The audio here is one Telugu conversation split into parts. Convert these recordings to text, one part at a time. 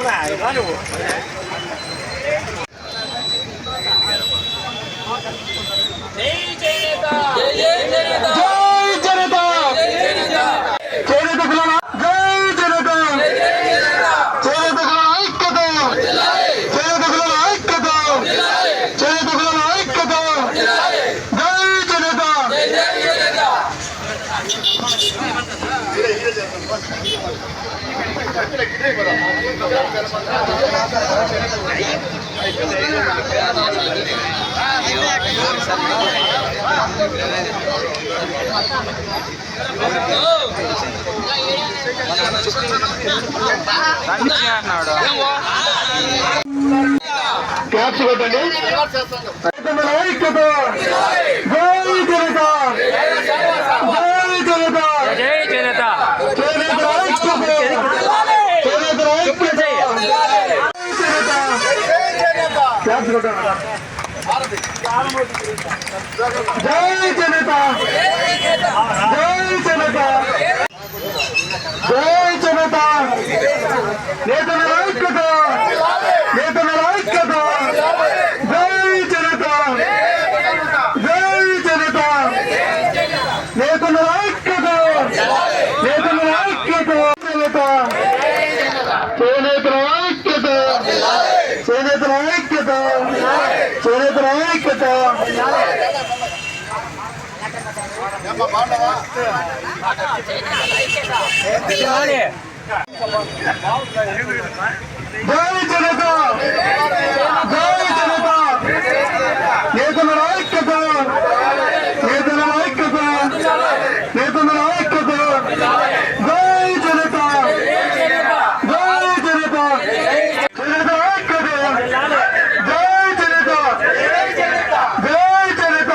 జై జనత చేనేత కులాల జై జనత చేనేత కులాల ఐక్యత చేనేత కులాల ఐక్యత చేనేత కులాల ఐక్యత జై జనత క్యాప్స్ కొట్టండి ఐక్యత జై జనత జై చేనేత చేనేత ఐక్యత చేనేత ఐక్యత జై జనత క్యాప్స్ కొట్టండి జై జనత జై జనత జై జనత నేతల ఐక్యత నేతల ఐక్యత జై జనత జై జనత నేతల ఐక్యత నేతల ఐక్యత జనత చేనేతల ఐక్యత చేనేతల ఐక్యత చేనేతల ఐక్యత జై జనత జై జనత నేతల ఐక్యత నేతల ఐక్యత నేతల ఐక్యత జై జనత జై జనత చేనేత ఐక్యత జై జనత జై జనత చేనేత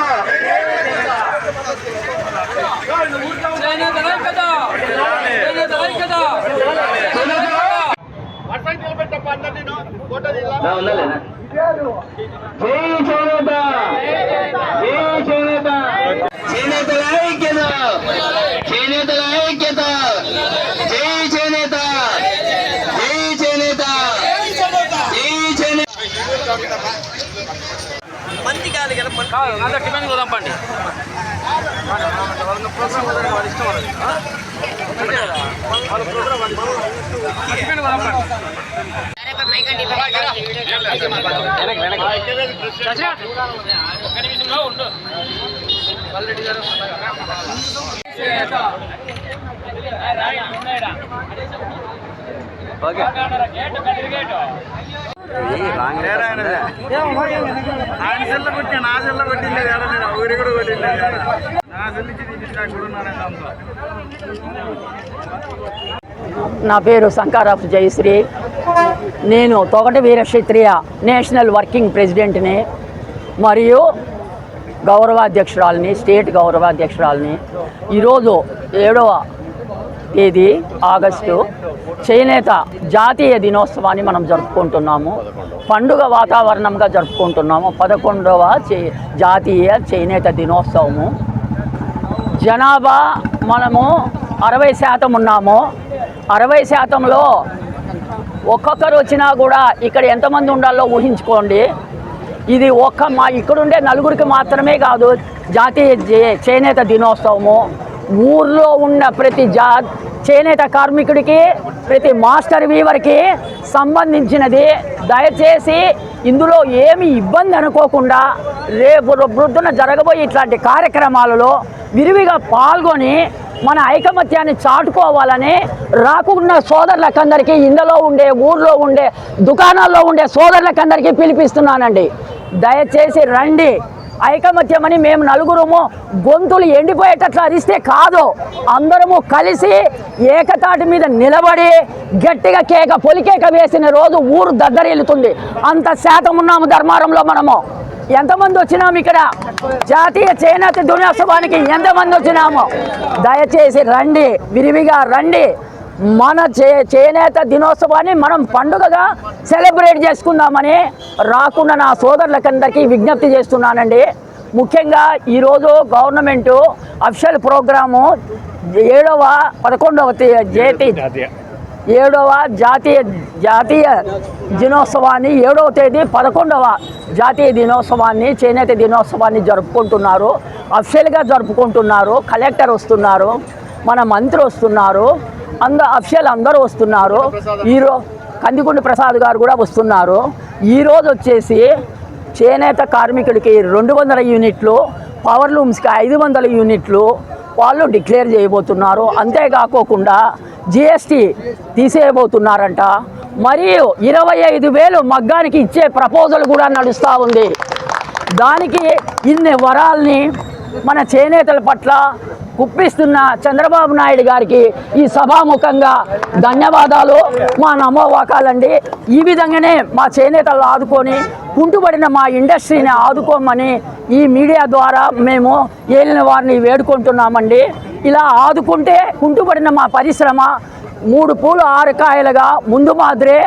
జై చేనేత జై చేనేత చేనేతల ఐక్యత! చేనేతల ఐక్యత! జై చేనేత జై చేనేత జై చేనేత అందరు టిఫిన్ పోదాం టిఫిన్ ఆయన సెల్ల కొట్టి నా సెల్ల కొట్టింది ఊరి కూడా కొట్టింది నా సెల్లికి కూడా నా పేరు శంకారాపు జయశ్రీ. నేను తొగటి వీరక్షత్రియ నేషనల్ వర్కింగ్ ప్రెసిడెంట్ని మరియు గౌరవాధ్యక్షురాలని స్టేట్ గౌరవాధ్యక్షురాలని ఈరోజు ఏడవ తేదీ ఆగస్టు చేనేత జాతీయ దినోత్సవాన్ని మనం జరుపుకుంటున్నాము. పండుగ వాతావరణంగా జరుపుకుంటున్నాము. పదకొండవ చే జాతీయ చేనేత దినోత్సవము. జనాభా మనము అరవై శాతం ఉన్నాము. అరవై శాతంలో ఒక్కొక్కరు వచ్చినా కూడా ఇక్కడ ఎంతమంది ఉండాలో ఊహించుకోండి. ఇది ఒక్క మా ఇక్కడుండే నలుగురికి మాత్రమే కాదు జాతీయ చేనేత దినోత్సవము. ఊర్లో ఉన్న ప్రతి జా చేనేత కార్మికుడికి ప్రతి మాస్టర్ వీవర్కి సంబంధించినది. దయచేసి ఇందులో ఏమి ఇబ్బంది అనుకోకుండా రేపు వృద్ధున జరగబోయే ఇట్లాంటి కార్యక్రమాలలో విరివిగా పాల్గొని మన ఐకమత్యాన్ని చాటుకోవాలని రాకున్న సోదరులకందరికీ ఇందులో ఉండే ఊర్లో ఉండే దుకాణాల్లో ఉండే సోదరులకందరికీ పిలిపిస్తున్నానండి. దయచేసి రండి. ఐకమత్యమని మేము నలుగురము గొంతులు ఎండిపోయేటట్లు అరిస్తే కాదు. అందరము కలిసి ఏకతాటి మీద నిలబడి గట్టిగా కేక పొలికేక వేసిన రోజు ఊరు దద్దరిల్లుతుంది అంత శాతం ఉన్నాము ధర్మారంలో మనము. ఎంతమంది వచ్చినాము ఇక్కడ? జాతీయ చేనేత దినోత్సవానికి ఎంతమంది వచ్చినాము? దయచేసి రండి విరివిగా రండి. మన చే చేనేత దినోత్సవాన్ని మనం పండుగగా సెలబ్రేట్ చేసుకుందామని రాకుండా నా సోదరులకందరికీ విజ్ఞప్తి చేస్తున్నానండి. ముఖ్యంగా ఈరోజు గవర్నమెంటు అఫిషియల్ ప్రోగ్రాము ఏడవ పదకొండవ జేతి ఏడవ జాతీయ జాతీయ దినోత్సవాన్ని ఏడవ తేదీ పదకొండవ జాతీయ దినోత్సవాన్ని చేనేత దినోత్సవాన్ని జరుపుకుంటున్నారు. అఫిషియల్గా జరుపుకుంటున్నారు. కలెక్టర్ వస్తున్నారు. మన మంత్రి వస్తున్నారు. అంద అఫిషియల్ అందరూ వస్తున్నారు. ఈరో కందికొండ ప్రసాద్ గారు కూడా వస్తున్నారు. ఈరోజు వచ్చేసి చేనేత కార్మికుడికి రెండు వందల యూనిట్లు పవర్ లూమ్స్కి ఐదు వందల యూనిట్లు వాళ్ళు డిక్లేర్ చేయబోతున్నారు. అంతేకాకోకుండా జిఎస్టీ తీసేయబోతున్నారంట. మరియు ఇరవై ఐదు వేలు మగ్గానికి ఇచ్చే ప్రపోజల్ కూడా నడుస్తూ ఉంది. దానికి ఇన్ని వరాల్ని మన చేనేతల పట్ల కుప్పిస్తున్న చంద్రబాబు నాయుడు గారికి ఈ సభాముఖంగా ధన్యవాదాలు. మా నమ్మవాకాలండి ఈ విధంగానే మా చేనేతలు ఆదుకొని కుంటుబడిన మా ఇండస్ట్రీని ఆదుకోమని ఈ మీడియా ద్వారా మేము ఏలిన వారిని వేడుకుంటున్నామండి. ఇలా ఆదుకుంటే కుంటుబడిన మా పరిశ్రమ మూడు పూలు ఆరు కాయలుగా ముందు మాదిరే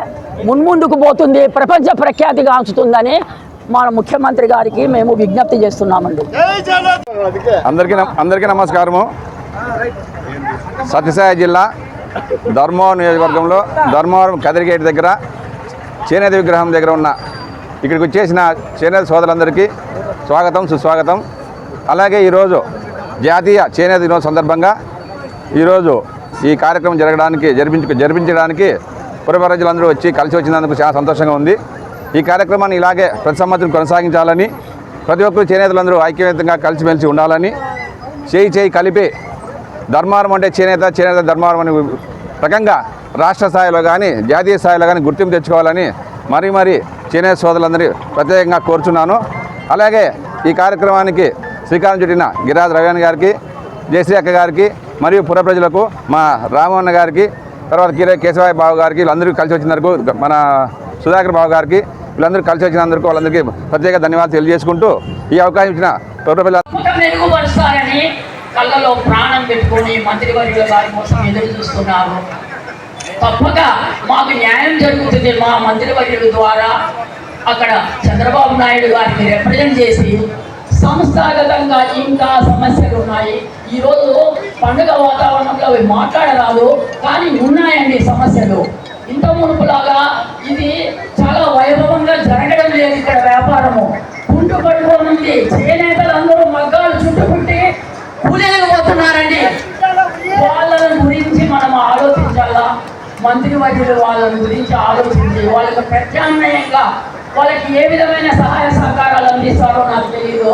మున్ముందుకు పోతుంది ప్రపంచ ప్రఖ్యాతిగాంచుతుందని మన ముఖ్యమంత్రి గారికి మేము విజ్ఞప్తి చేస్తున్నామండి. అందరికీ నమ- అందరికీ నమస్కారము. సత్యసాయి జిల్లా ధర్మవరం నియోజకవర్గంలో ధర్మవరం కదిరిగేట్ దగ్గర చేనేత విగ్రహం దగ్గర ఉన్న ఇక్కడికి వచ్చేసిన చేనేత సోదరులందరికీ స్వాగతం సుస్వాగతం. అలాగే ఈరోజు జాతీయ చేనేత దినోత్సవం సందర్భంగా ఈరోజు ఈ కార్యక్రమం జరగడానికి జరిపించు జరిపించడానికి పుర ప్రజలందరూ వచ్చి కలిసి వచ్చినందుకు చాలా సంతోషంగా ఉంది. ఈ కార్యక్రమాన్ని ఇలాగే ప్రతి సంవత్సరం కొనసాగించాలని ప్రతి ఒక్కరు చేనేతలందరూ ఐక్యవేతంగా కలిసిమెలిసి ఉండాలని చేయి చేయి కలిపి ధర్మారం అంటే చేనేత చేనేత ధర్మారం అనే రకంగా రాష్ట్ర స్థాయిలో కానీ జాతీయ స్థాయిలో కానీ గుర్తింపు తెచ్చుకోవాలని మరీ మరీ చేనేత సోదరులందరినీ ప్రత్యేకంగా కోరుచున్నాను. అలాగే ఈ కార్యక్రమానికి శ్రీకారం చుట్టిన గిరిరాజ్ రవ్యాన్ గారికి జయశ్రీ అక్క గారికి మరియు పుర ప్రజలకు మా రామన్న గారికి తర్వాత కిరే కేశవాయి బాబు గారికి వీళ్ళందరూ కలిసి వచ్చినందుకు మన సుధాకర్ బాబు గారికి వీళ్ళందరూ కలిసి వచ్చినందుకు వాళ్ళందరికీ ప్రత్యేక ధన్యవాదాలు తెలియజేసుకుంటూ ఈ అవకాశం ఇచ్చిన పుర ప్రజల కళ్ళలో ప్రాణం పెట్టుకొని మంత్రివర్యుల గారి కోసం ఎదురు చూస్తున్నారు. తప్పక మాకు న్యాయం జరుగుతుంది మా మంత్రివర్యుల ద్వారా. అక్కడ చంద్రబాబు నాయుడు గారిని రిప్రజెంట్ చేసి సంస్థాగతంగా ఇంకా సమస్యలు ఉన్నాయి ఈరోజు పండుగ వాతావరణంలో అవి మాట్లాడరాదు కానీ ఉన్నాయండి సమస్యలు. ఇంత మునుపులాగా ఇది చాలా వైభవంగా జరగడం లేదు ఇక్కడ వ్యాపారము. కుంటు చేనేతలు చేనేతలందరూ మగ్గాలు చుట్టుకుంటే మంత్రి వర్యులు వాళ్ళ గురించి ఆలోచించి వాళ్ళకి ప్రత్యామ్నాయంగా వాళ్ళకి ఏ విధమైన సహాయ సహకారాలు అందిస్తారో నాకు తెలియదు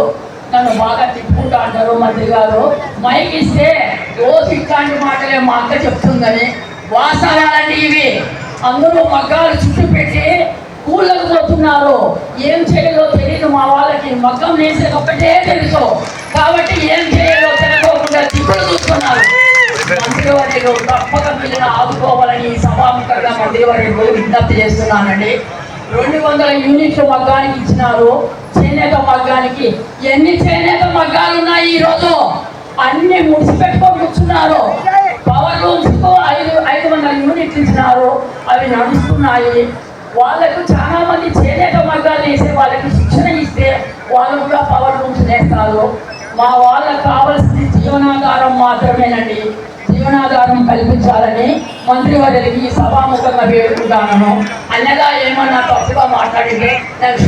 నన్ను బాగా తిప్పుకుంటా అంటారు మంత్రి గారు. మైక్ ఇస్తే ఓ ఇట్లాంటి మాటలే మా అక్క చెప్తుందని. వాసనాలండి ఇవి. అందరూ మగ్గాలు చుట్టూ పెట్టి కూళ్ళకు పోతున్నారు. ఏం చేయాలో తెలియదు మా వాళ్ళకి. మగ్గం నేసేది ఒక్కటే తెలుసు. కాబట్టి ఏం చేయాలో తెలియకోకుండా తిప్పులు చూస్తున్నారు. మంత్రివర్యులు తప్పక పిల్లలు ఆదుకోవాలని సభాముఖంగా సభాముఖంగా మంత్రివర్యులు విజ్ఞప్తి చేస్తున్నానండి. రెండు వందల యూనిట్లు మగ్గానికి ఇచ్చినారు. చేనేత మగ్గానికి ఎన్ని చేనేత మగ్గాలు ఉన్నాయి ఈ రోజు అన్ని ముడిచిపెట్టుకొని కూర్చున్నారు. పవర్ రూమ్స్కు ఐదు ఐదు వందల యూనిట్లు ఇచ్చినారు. అవి నడుస్తున్నాయి. వాళ్ళకు చాలా మంది చేనేత మగ్గాలు వేసే వాళ్ళకి శిక్షణ ఇస్తే వాళ్ళు కూడా పవర్ రూమ్స్ వేస్తారు మా వాళ్ళకు కావాల్సింది జీవనాధారం మాత్రమేనండి. జీవనాధారం కల్పించాలని మంత్రి ఈ సభాముఖంగా వేడుకుంటాను అన్నగా ఏమన్నా తప్పుగా మాట్లాడితే నాకు